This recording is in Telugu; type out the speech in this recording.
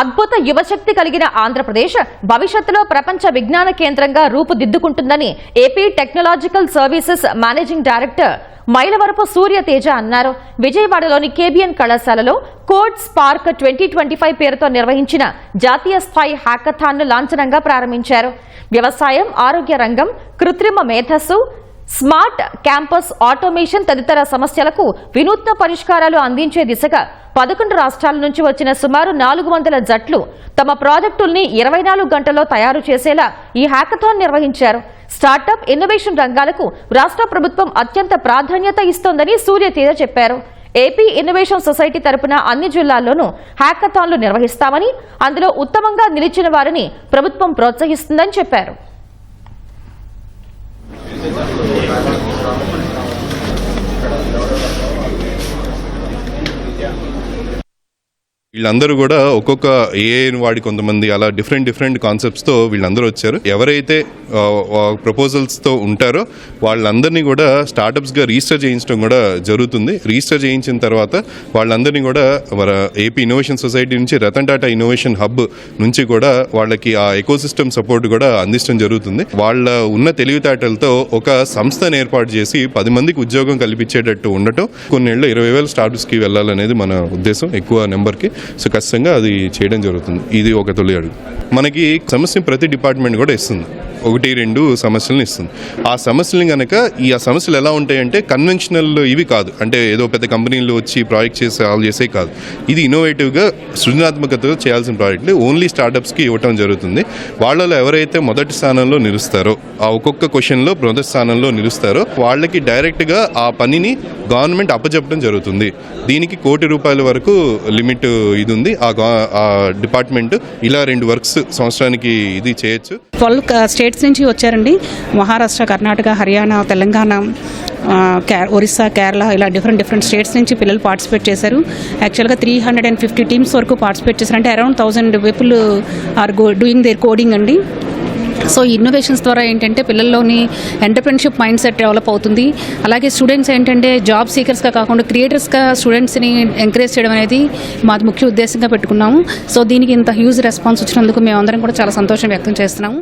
అద్భుత యువశక్తి కలిగిన ఆంధ్రప్రదేశ్ భవిష్యత్తులో ప్రపంచ విజ్ఞాన కేంద్రంగా రూపుదిద్దుకుంటుందని AP technological services managing director Mylavarapu Surya Teja అన్నారు. విజయవాడలోని కేబిఎన్ కళాశాలలో code spark twenty twenty five పేరుతో నిర్వహించిన జాతీయ స్థాయి హ్యాకథాన్ను లాంఛనంగా ప్రారంభించారు. వ్యవసాయం ఆరోగ్య రంగం కృత్రిమ మేధస్సు స్మార్ట్ క్యాంపస్ ఆటోమేషన్ తదితర సమస్యలకు వినూత్న పరిష్కారాలు అందించే దిశగా పదకొండు రాష్ట్రాల నుంచి వచ్చిన సుమారు నాలుగు వందల జట్లు తమ ప్రాజెక్టుల్ని ఇరవై నాలుగు గంటల్లో తయారు చేసేలా ఈ హ్యాకథాన్ నిర్వహించారు. స్టార్టప్ ఇన్నోవేషన్ రంగాలకు రాష్ట్ర ప్రభుత్వం అత్యంత ప్రాధాన్యత ఇస్తోందని సూర్య చెప్పారు. ఏపీ ఇన్నోవేషన్ సొసైటీ తరపున అన్ని జిల్లాల్లోనూ హ్యాకథాన్లు నిర్వహిస్తామని అందులో ఉత్తమంగా నిలిచిన వారిని ప్రభుత్వం ప్రోత్సహిస్తుందని చెప్పారు. వీళ్ళందరూ కూడా ఒక్కొక్క ఏఐ వాడి కొంతమంది అలా డిఫరెంట్ డిఫరెంట్ కాన్సెప్ట్స్తో వీళ్ళందరూ వచ్చారు. ఎవరైతే ప్రపోజల్స్తో ఉంటారో. వాళ్ళందరినీ కూడా స్టార్టప్స్గా రిజిస్టర్ చేయించడం కూడా జరుగుతుంది. రిజిస్టర్ చేయించిన తర్వాత వాళ్ళందరినీ కూడా మన ఏపీ ఇన్నోవేషన్ సొసైటీ నుంచి రతన్ టాటా ఇన్నోవేషన్ హబ్ నుంచి కూడా వాళ్ళకి ఆ ఎకోసిస్టమ్ సపోర్ట్ కూడా అందించడం జరుగుతుంది. వాళ్ళ ఉన్న తెలివితేటలతో ఒక సంస్థను ఏర్పాటు చేసి పది మందికి ఉద్యోగం కల్పించేటట్టు ఉండటం. కొన్నేళ్ళు ఇరవై వేల స్టార్టప్స్కి వెళ్ళాలనేది మన ఉద్దేశం ఎక్కువ నెంబర్కి. సో ఖచ్చితంగా అది చేయడం జరుగుతుంది. ఇది ఒక తొలి అడుగు. మనకి సమస్య ప్రతి డిపార్ట్మెంట్ కూడా ఇస్తుంది. ఒకటి రెండు సమస్యలను ఇస్తుంది. ఆ సమస్యలు కనుక ఈ ఆ సమస్యలు ఎలా ఉంటాయంటే కన్వెన్షనల్ ఇవి కాదు. అంటే ఏదో పెద్ద కంపెనీలు వచ్చి ప్రాజెక్ట్ చేసి సాల్వ్ చేసే కాదు. ఇది ఇన్నోవేటివ్గా సృజనాత్మకతతో చేయాల్సిన ప్రాజెక్టులు ఓన్లీ స్టార్టప్స్కి ఇవ్వటం జరుగుతుంది. వాళ్ళలో ఎవరైతే మొదటి స్థానంలో నిలుస్తారో ఆ ఒక్కొక్క క్వశ్చన్లో మొదటి స్థానంలో నిలుస్తారో వాళ్ళకి డైరెక్ట్గా ఆ పనిని గవర్నమెంట్ అప్పచెప్పడం జరుగుతుంది. దీనికి కోటి రూపాయల వరకు లిమిట్ ఇది ఉంది. ఆ ఆ డిపార్ట్మెంట్ ఇలా రెండు వర్క్స్ సంవత్సరానికి ఇది చేయొచ్చు. ట్వెల్వ్ స్టేట్స్ నుంచి వచ్చారండి. మహారాష్ట్ర కర్ణాటక హర్యానా తెలంగాణ కే- ఒరిస్సా కేరళ ఇలా డిఫరెంట్ డిఫరెంట్ స్టేట్స్ నుంచి పిల్లలు పార్టిసిపేట్ చేశారు. యాక్చువల్గా three hundred and fifty teams వరకు పార్టిసిపేట్ చేశారు. అంటే around thousand people are go doing there coding అండి. సో ఈ ఇన్నోవేషన్స్ ద్వారా ఏంటంటే పిల్లల్లోని ఎంటర్ప్రెన్షిప్ మైండ్ సెట్ డెవలప్ అవుతుంది. అలాగే స్టూడెంట్స్ ఏంటంటే జాబ్ సీకర్స్గా కాకుండా క్రియేటర్స్గా స్టూడెంట్స్ని ఎంకరేజ్ చేయడం అనేది మాది ముఖ్య ఉద్దేశంగా పెట్టుకున్నాము. సో దీనికి ఇంత హ్యూజ్ రెస్పాన్స్ వచ్చినందుకు మేమందరం కూడా చాలా సంతోషం వ్యక్తం చేస్తున్నాము.